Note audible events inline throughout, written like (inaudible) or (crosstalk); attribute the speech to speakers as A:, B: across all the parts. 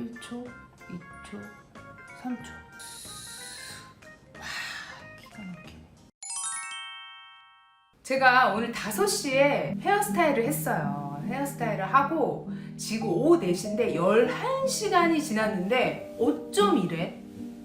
A: 1초, 2초, 3초. 와, 기가 막히네. 제가 오늘 5시에 헤어스타일을 했어요. 헤어스타일을 하고 지금 오후 4시인데 11시간이 지났는데 어쩜 이래?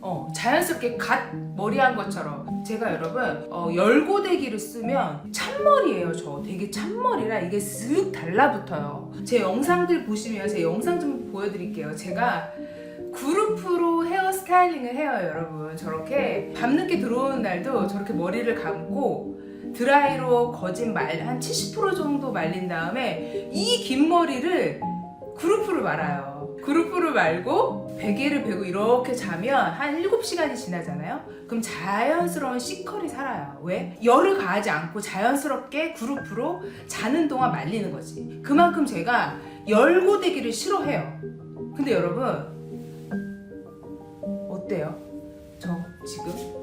A: 어, 자연스럽게 갓 머리 한 것처럼. 제가 여러분 어, 열고데기를 쓰면 찬머리예요 저. 되게 찬머리라 이게 쓱 달라붙어요. 제 영상들 보시면 제 영상 좀 보여드릴게요. 제가 그룹으로 헤어 스타일링을 해요 여러분. 저렇게 밤늦게 들어오는 날도 저렇게 머리를 감고 드라이로 거진 말 한 70% 정도 말린 다음에 이 긴 머리를 그룹으로 말아요 그룹으로 말고 베개를 베고 이렇게 자면 한 7시간이 지나잖아요. 그럼 자연스러운 C컬이 살아요. 왜? 열을 가하지 않고 자연스럽게 그룹으로 자는 동안 말리는 거지. 그만큼 제가 열고데기를 싫어해요. 근데 여러분 어때요? 저 지금?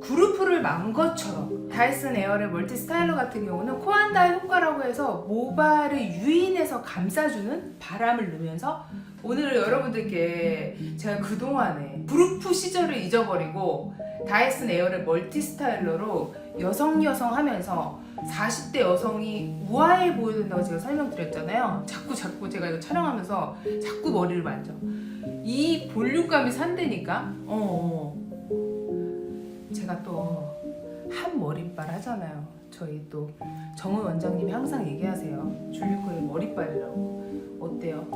A: 그루프를 만 것처럼 다이슨 에어랩 멀티 스타일러 같은 경우는 코안다의 효과라고 해서 모발을 유인해서 감싸주는 바람을 넣으면서 오늘은 여러분들께 제가 그동안에 그루프 시절을 잊어버리고 다이슨 에어랩 멀티 스타일러로 여성 여성 하면서 40대 여성이 우아해 보여야 된다고 제가 설명드렸잖아요 자꾸 자꾸 제가 이거 촬영하면서 자꾸 머리를 만져 이 볼륨감이 산다니까 어, 어. 제가 또 한 머리빨 하잖아요. 저희 또 정은 원장님이 항상 얘기하세요. 줄리코의 머리빨이라고. 어때요?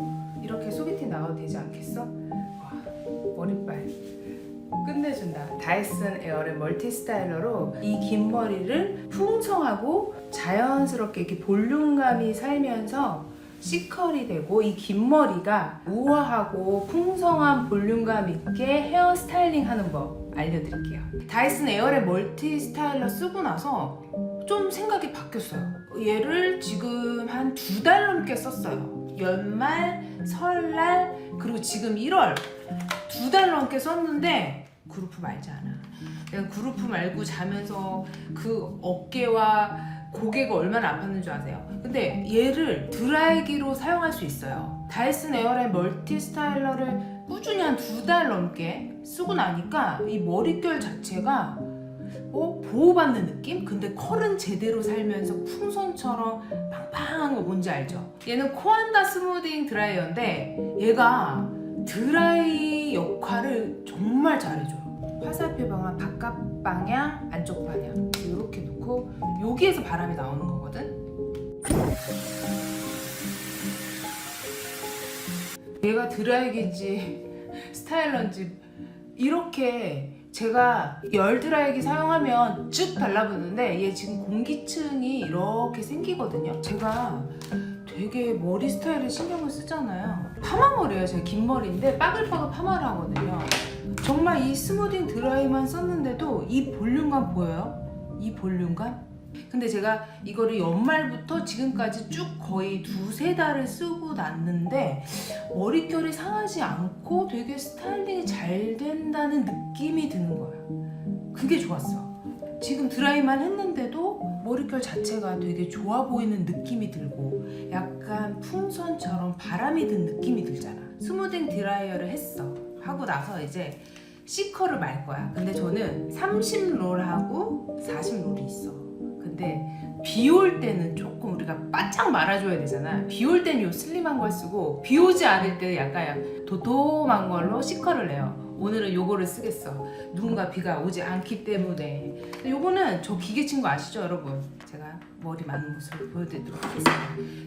A: 이렇게 소개팅 나와도 되지 않겠어? 와, 머리빨. 끝내준다. 다이슨 에어랩 멀티 스타일러로 이 긴 머리를 풍성하고 자연스럽게 이렇게 볼륨감이 살면서 C컬이 되고 이 긴 머리가 우아하고 풍성한 볼륨감 있게 헤어 스타일링 하는 법 알려드릴게요. 다이슨 에어랩 멀티 스타일러 쓰고 나서 좀 생각이 바뀌었어요. 얘를 지금 한 두 달 넘게 썼어요. 연말, 설날, 그리고 지금 1월 두 달 넘게 썼는데 그루프 말지 않아. 내가 그루프 말고 자면서 그 어깨와 고개가 얼마나 아팠는 줄 아세요? 근데 얘를 드라이기로 사용할 수 있어요. 다이슨 에어랩 멀티 스타일러를 꾸준히 한 두 달 넘게 쓰고 나니까 이 머릿결 자체가 어? 보호받는 느낌? 근데 컬은 제대로 살면서 풍선처럼 팡팡한 거 뭔지 알죠? 얘는 코안다 스무딩 드라이어인데 얘가 드라이 역할을 정말 잘해줘요. 화살표 방향 바깥 방향, 안쪽 방향 이렇게 놓고 여기에서 바람이 나오는 거거든. 얘가 드라이기인지 (laughs) 스타일러인지 이렇게 제가 열 드라이기 사용하면 쭉 달라붙는데 얘 지금 공기층이 이렇게 생기거든요. 제가 되게 머리 스타일에 신경을 쓰잖아요. 파마 머리예요. 제가 긴 머리인데 빠글빠글 파마를 하거든요. 정말 이 스무딩 드라이만 썼는데도 이 볼륨감 보여요? 이 볼륨감? 근데 제가 이거를 연말부터 지금까지 쭉 거의 두세 달을 쓰고 났는데 머릿결이 상하지 않고 되게 스타일링이 잘 된다는 느낌이 드는 거야. 그게 좋았어. 지금 드라이만 했는데도 머릿결 자체가 되게 좋아 보이는 느낌이 들고 약간 풍선처럼 바람이 든 느낌이 들잖아. 스무딩 드라이어를 했어. 하고 나서 이제 C컬을 말 거야. 근데 저는 30롤하고 40롤이 있어. 근데 비 올 때는 조금 우리가 바짝 말아줘야 되잖아. 비 올 때는 요 슬림한 걸 쓰고 비 오지 않을 때 약간 도톰한 걸로 C컬을 내요. 오늘은 요거를 쓰겠어. 누군가 비가 오지 않기 때문에. 요거는 저 기계 친구 아시죠, 여러분? 제가 머리 맞는 모습을 보여드리도록 하겠습니다.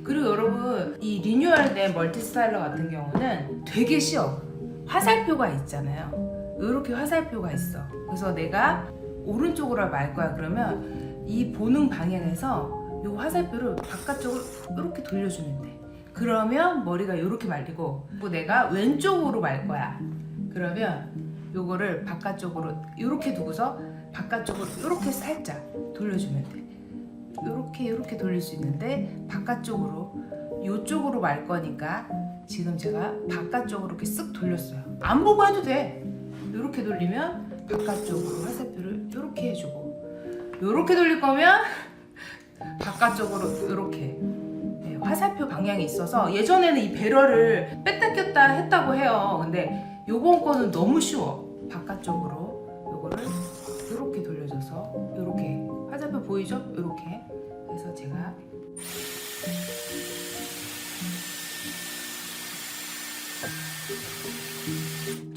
A: 그리고 여러분 이 리뉴얼된 멀티 스타일러 같은 경우는 되게 쉬워. 화살표가 있잖아요. 이렇게 화살표가 있어. 그래서 내가 오른쪽으로 말 거야. 그러면 이 보는 방향에서 이 화살표를 바깥쪽으로 이렇게 돌려주면 돼. 그러면 머리가 이렇게 말리고 또 내가 왼쪽으로 말 거야. 그러면 요거를 바깥쪽으로 이렇게 두고서 바깥쪽으로 이렇게 살짝 돌려주면 돼. 이렇게 이렇게 돌릴 수 있는데 바깥쪽으로 이쪽으로 말 거니까 지금 제가 바깥쪽으로 이렇게 쓱 돌렸어요. 안 보고 해도 돼. 이렇게 돌리면 바깥쪽으로 화살표를 이렇게 해주고 이렇게 돌릴 거면 바깥쪽으로 이렇게 네, 화살표 방향이 있어서 예전에는 이 배럴을 뺐다 꼈다 했다고 해요. 근데 요번 거는 너무 쉬워. 바깥쪽으로 요거를 이렇게 돌려줘서 이렇게 화살표 보이죠? 이렇게 그래서 제가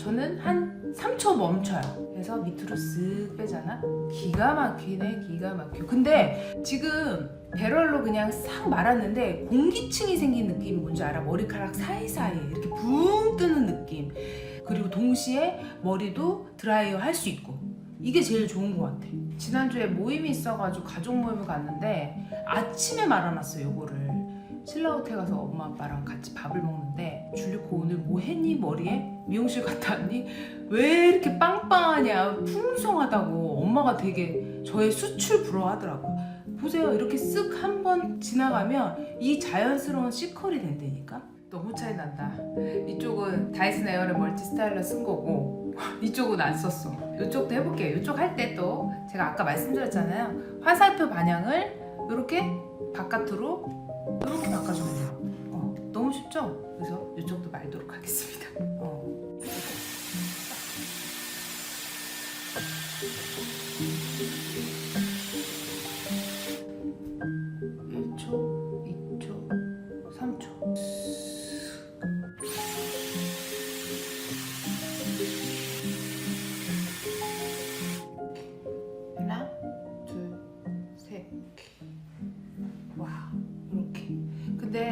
A: 저는 한 3초 멈춰요. 그래서 밑으로 쓱 빼잖아. 기가 막히네, 기가 막혀. 근데 지금 배럴로 그냥 싹 말았는데 공기층이 생긴 느낌이 뭔지 알아? 머리카락 사이사이에 이렇게 붕 뜨는 느낌. 그리고 동시에 머리도 드라이어 할 수 있고. 이게 제일 좋은 것 같아. 지난주에 모임이 있어가지고 가족 모임을 갔는데 아침에 말아놨어, 요거를. 신라호텔 가서 엄마 아빠랑 같이 밥을 먹는데 줄리코 오늘 뭐 했니 머리에? 미용실 갔다 왔니? 왜 이렇게 빵빵하냐? 풍성하다고. 엄마가 되게 저의 수출 부러워하더라고. 보세요. 이렇게 쓱 한 번 지나가면 이 자연스러운 C컬이 된다니까? 너무 차이 난다. 이쪽은 다이슨 에어의 멀티 스타일러 쓴 거고 (laughs) 이쪽은 안 썼어. 이쪽도 해볼게요. 이쪽 할 때 또 제가 아까 말씀드렸잖아요. 화살표 반향을 이렇게 바깥으로 이렇게 바꿔주면 돼요. 어, 너무 쉽죠? 그래서 이쪽도 말도록 하겠습니다. 어.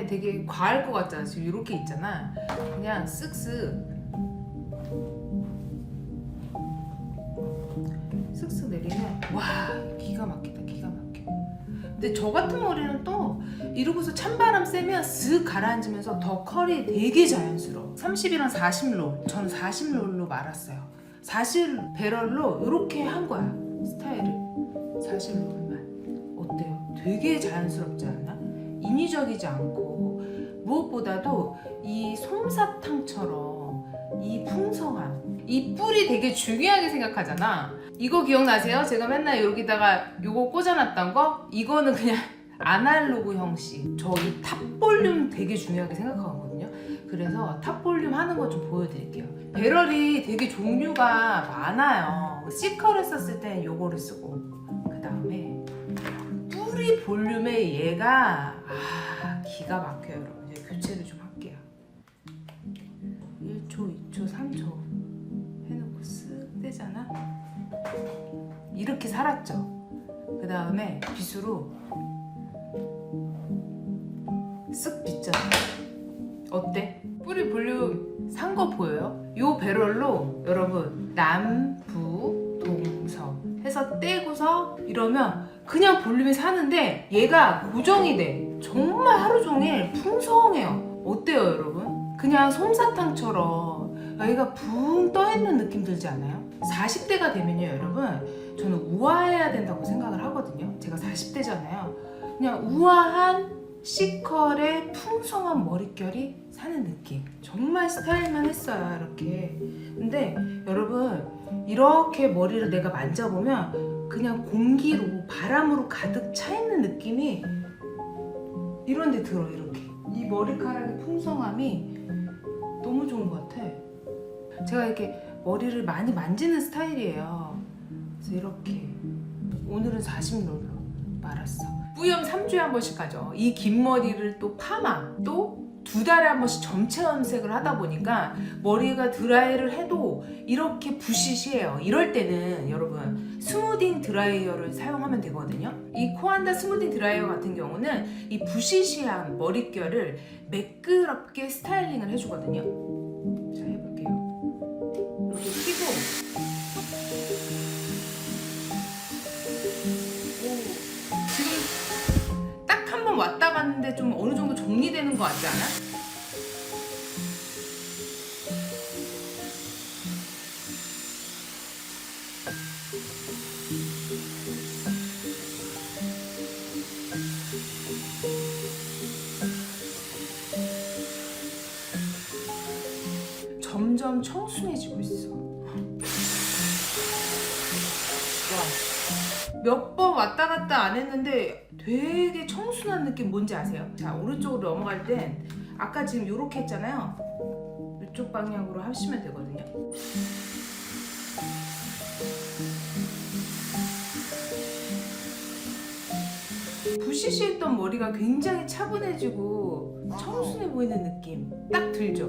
A: 되게 과할 것 같잖아. 지금 이렇게 있잖아. 그냥 쓱쓱. 쓱쓱 내리면 와 기가 막히다 기가 막혀. 근데 저 같은 머리는 또 이러고서 찬바람 쐬면 쓱 가라앉으면서 더 컬이 되게 자연스러워. 30이랑 40롤. 저는 40롤로 말았어요. 40 배럴로 이렇게 한 거야. 스타일을. 40롤만. 어때요? 되게 자연스럽지 않아? 인위적이지 않고 무엇보다도 이 솜사탕처럼 이 풍성함 이 뿔이 되게 중요하게 생각하잖아. 이거 기억나세요? 제가 맨날 여기다가 요거 꽂아놨던 거? 이거는 그냥 (laughs) 아날로그 형식. 저이탑 볼륨 되게 중요하게 생각하거든요. 그래서 탑 볼륨 하는 거 좀 보여드릴게요. 배럴이 되게 종류가 많아요. C컬을 썼을 때는 요거를 쓰고 그 다음에 뿌리 볼륨의 얘가 아 기가 막혀요 여러분 이렇게 살았죠 그 다음에 빗으로 쓱 빗잖아 어때? 뿌리 볼륨 산 거 보여요? 요 배럴로 여러분 남부 동서 해서 떼고서 이러면 그냥 볼륨이 사는데 얘가 고정이 돼 정말 하루 종일 풍성해요 어때요 여러분? 그냥 솜사탕처럼 여기가 붕 떠있는 느낌 들지 않아요? 40대가 되면요 여러분 저는 우아해야 된다고 생각을 하거든요. 제가 40대잖아요. 그냥 우아한 C컬의 풍성한 머릿결이 사는 느낌. 정말 스타일만 했어요 이렇게. 근데 여러분 이렇게 머리를 내가 만져보면 그냥 공기로 바람으로 가득 차 있는 느낌이 이런 데 들어 이렇게. 이 머리카락의 풍성함이 너무 좋은 것 같아. 제가 이렇게 머리를 많이 만지는 스타일이에요 그래서 이렇게 오늘은 40롤로 말았어. 뿌염 3주에 한 번씩 하죠. 이 긴 머리를 또 파마 또 두 달에 한 번씩 점체 염색을 하다 보니까 머리가 드라이를 해도 이렇게 부시시해요. 이럴 때는 여러분 스무딩 드라이어를 사용하면 되거든요. 이 코안다 스무딩 드라이어 같은 경우는 이 부시시한 머릿결을 매끄럽게 스타일링을 해주거든요 왔다 갔는데 좀 어느 정도 정리되는 거 같지 않아? 점점 청순해지고 있어. 와. 몇번 왔다 갔다 안 했는데 되게 청순한 느낌 뭔지 아세요? 자 오른쪽으로 넘어갈 땐 아까 지금 이렇게 했잖아요 이쪽 방향으로 하시면 되거든요 부시시했던 머리가 굉장히 차분해지고 청순해 보이는 느낌 딱 들죠?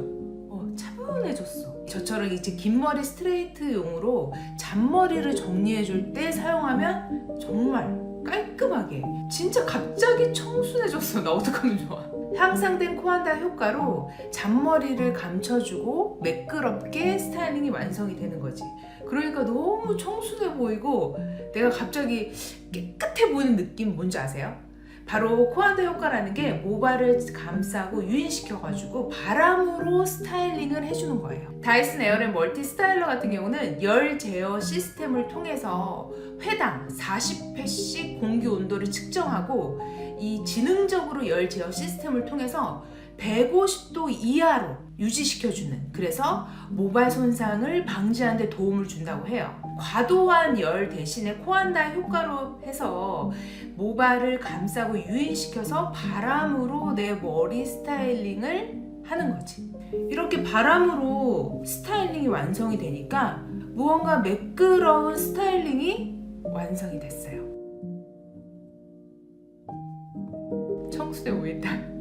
A: 어, 차분해졌어. 저처럼 이제 긴 머리 스트레이트용으로 잔머리를 정리해줄 때 사용하면 정말 깔끔하게 진짜 갑자기 청순해졌어. 나 어떡하면 좋아. 향상된 코안다 효과로 잔머리를 감춰주고 매끄럽게 스타일링이 완성이 되는 거지. 그러니까 너무 청순해 보이고 내가 갑자기 깨끗해 보이는 느낌 뭔지 아세요? 바로 코안다 효과라는 게 모발을 감싸고 유인시켜가지고 바람으로 스타일링을 해주는 거예요. 다이슨 에어랩 멀티 스타일러 같은 경우는 열 제어 시스템을 통해서 회당 40회씩 공기 온도를 측정하고 이 지능적으로 열 제어 시스템을 통해서 150도 이하로 유지시켜주는 그래서 모발 손상을 방지하는 데 도움을 준다고 해요. 과도한 열 대신에 코안다 효과로 해서 모발을 감싸고 유인시켜서 바람으로 내 머리 스타일링을 하는 거지. 이렇게 바람으로 스타일링이 완성이 되니까 무언가 매끄러운 스타일링이 완성이 됐어요.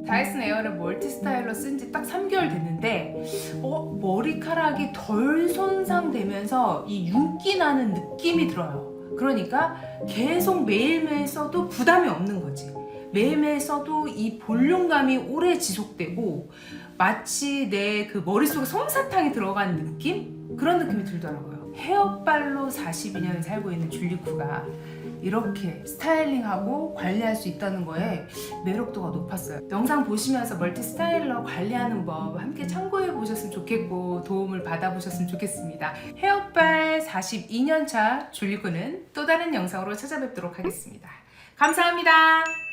A: 다. 다이슨 에어랩 멀티 스타일러 쓴 지 딱 3개월 됐는데 어, 머리카락이 덜 손상되면서 이 윤기 나는 느낌이 들어요. 그러니까 계속 매일매일 써도 부담이 없는 거지. 매일매일 써도 이 볼륨감이 오래 지속되고 마치 내 그 머릿속에 솜사탕이 들어간 느낌? 그런 느낌이 들더라고요. 헤어빨로 42년을 살고 있는 줄리쿠가 이렇게 스타일링하고 관리할 수 있다는 거에 매력도가 높았어요. 영상 보시면서 멀티 스타일러 관리하는 법 함께 참고해 보셨으면 좋겠고 도움을 받아 보셨으면 좋겠습니다. 헤어빨 42년차 줄리쿠는 또 다른 영상으로 찾아뵙도록 하겠습니다. 감사합니다.